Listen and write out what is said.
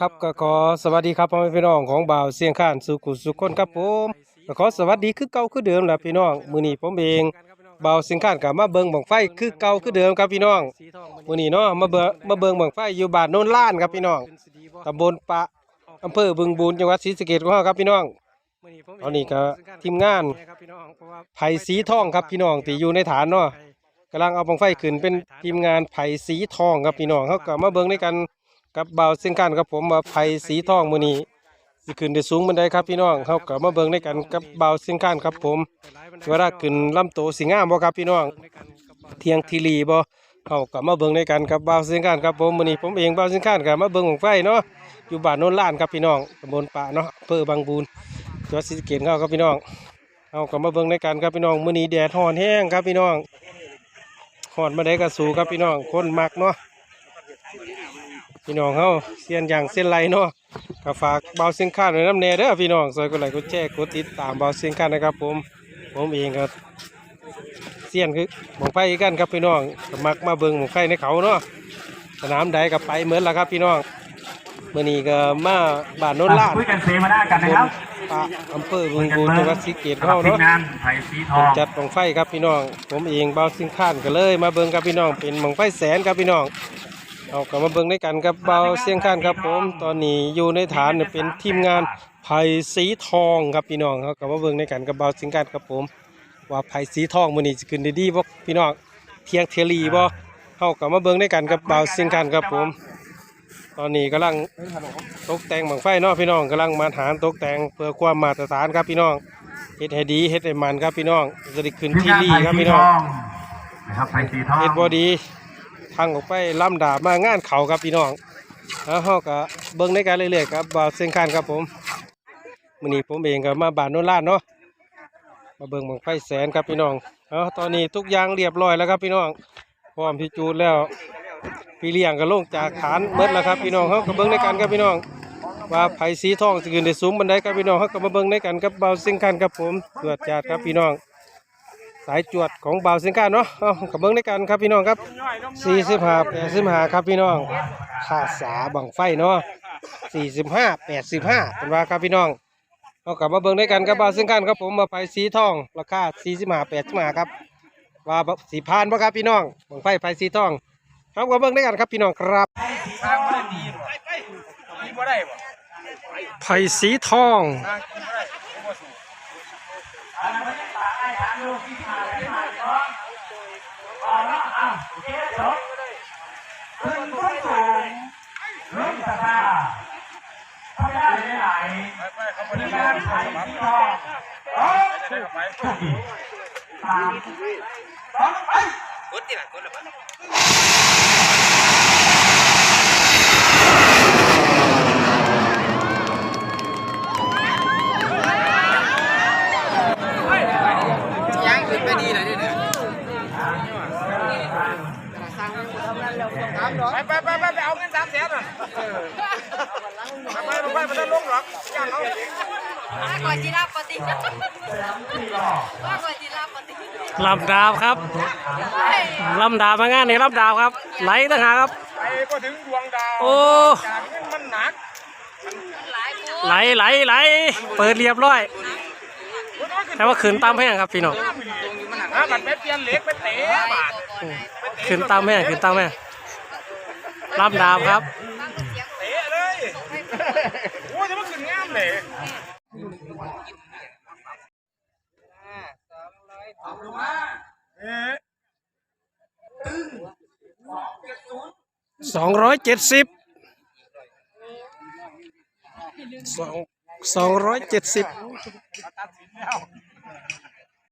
ครับก็ขอสวัสดีครับพ่อแม่พี่น้องของบ่าวเสียงข้านสุขุสุขคนครับผมก็ขอสวัสดีคือเก่าคือเดิมแหละพี่น้องมื้อนี้ผมเองบ่าวเสียงข้านก็มาเบิ่งบังไฟคือเก่าคือเดิมครับพี่น้องมื้อนี้เนาะมาเบิ่งมาเบิ่งบังไฟอยู่บ้านโนนล้านครับพี่น้องตำบลปะอำเภอบึงบูรจังหวัดศรีสะเกษของเราครับพี่น้องเอานี่ก็ทีมงานไผ่สีทองครับพี่น้องที่อยู่ในฐานเนาะกำลังเอาบังไฟขึ้นเป็นทีมงานไผ่สีทองครับพี่น้องเขาก็มาเบิ่งด้วยกัน กับเบาเส้นกันครับผมว่าไผ่สีทองมือนี้สิขึ้นได้สูงบันไดครับพี่น้องเขาก็มาเบิ่งด้วยกันกับเบาเส้นกันครับผมเวลาขึ้นลำโตสิงามบ่ครับพี่น้องเทียงทีรีบ่เขาก็มาเบิ่งด้วยกันกับเบาเส้นกันครับผมมือนี้ผมเองเบาเส้นกันก็มาเบิ่งบังไฟเนาะอยู่บ้านโนนล้านครับพี่น้องตำบลป่าเนาะอำเภอบางบูนจังหวัดศรีสะเกษเขาครับพี่น้องเอากลับมาเบิ่งในกันครับพี่น้องมื้อนี้แดดร้อนแห้งครับพี่น้องร้อนมาได้ก็สู้ครับพี่น้องคนมักเนาะ พี่น้องเฮาเสียนอย่างเส้นไรเนาะก็ฝากเบาเสียงข้านไว้น้ำแน่เด้อพี่น้องซอยกดไลค์กดแชร์กดติดตามเบาเสียงข้านนะครับ ผม ผมเองก็เสียนคือหมองไฟกันครับพี่น้องก็มักมาเบิ่งหมองไฟในเขาเนาะสนามใดก็ไปเหมือนละครับ พี่น้องมื้อนี้ก็มาบ้านโนนลาดคุยกันเสมาได้กันนะครับปะอำเภอบึงบูรจังหวัดศรีสะเกษสำหรับเฮาทีมเนาะงานไผ่สีทองจัดบังไฟครับพี่น้อง ผมเองเบาสิงข้านก็เลย มาเบิ่งครับพี่น้องเป็นบังไฟแสนครับพี่น้อง เอากลับมาเบิ่งด้วยกันกับเบาเสียงข้านครับผม ตอนนี้อยู่ในฐานเนี่ยเป็นทีมงานไผ่สีทองครับพี่น้องเขากลับมาเบิ่งด้วยกันกับเบาสิงข้านครับผม ว่าไผ่สีทองมื้อนี้จะขึ้นได้ดีบ่พี่น้องเทียงเทลีบ่เฮากลับมาเบิ่งด้วยกันกับเบาเสียงข้านครับผม ตอนนี้กำลังตกแต่งบังไฟเนาะพี่น้องกำลังมาหารตกแต่งเพื่อความมาตรฐานครับพี่น้องเฮ็ดให้ดีเฮ็ดให้มันครับพี่น้องจะได้ขึ้นทีมที่งานดีไผ่ครับสีพี่ทน้ององนะครับไผ่สีทองเฮ็ดบอดี ทางออกไปล่ำดาบมางานเขาครับพี่น้องแล้วเฮาก็เบิ่งในการเรื่อยๆครับบ่าวเส้นขานครับผมมื้อนี้ผมเองก็มาบ้านโนนลาดเนาะมาเบิ่งบังไฟแสนครับพี่น้องเอาตอนนี้ทุกอย่างเรียบร้อยแล้วครับพี่น้องพร้อมที่จูดแล้วพี่เลี้ยงก็ลงจากฐานเบิดแล้วครับพี่น้องเฮาก็เบิ่งในกันครับพี่น้องว่าไผ่สีทองสิขึ้นได้สูงบันไดครับพี่น้องเฮาก็มาเบิ่งในกันกับบ่าวเส้นขานครับผมตรวจจัดครับพี่น้อง สายจวดของบ่าวส้นขานเนาะเอากับเบิ่งในกันครับพี่น้องครับสี่สิบห้าแปดสิบห้าครับพี่น้องคาสาบังไฟเนาะสี่สิบห้าแปดสิบห้าเป็นว่าครับพี่น้องเอากลับมาเบิ่งด้วยกันกับบาวซึ่งกันครับผมมาไปสีทองราคาสี่สิบห้าแปดสิบห้าครับว่าสีพานปะครับพี่น้องบังไฟไฟสีทองครับก็เบิ่งด้วยกันครับพี่น้องครับไผ่สีทอง ขึ้นต้นสูงเริ่มสตาร์ทำได้ไหนทีมงานไผ่สีทองเอ้ยสามสองไปยังขึ้นไปดีเลยเนี่ย ไปไปไปไปเอาเงินสามแสนอะไปไปไปมันจะลงหรอกย่างเขามากกว่าจีราปติมากกว่าจีราปติลำดาวครับลำดาวมางานนี่ลำดาวครับ ไหลต่างหากครับไปก็ถึงดวงดาวโอ้มันหนักหลายคนไหลไหลไหลเปิดเรียบร้อยแต่ว่าขืนตามแห้งครับพี่น้อง บัตรไปเปลี่ยนเหล็กไปเตะบาทขืนตามแห้งขืนตามแห้งลำดาวครับเตะเลยโอ้ยจะมาขึ้นงามเลยเอ๊ะสองร้อยเจ็ดสิบสองสองร้อยเจ็ดสิบตัดสินแล้ว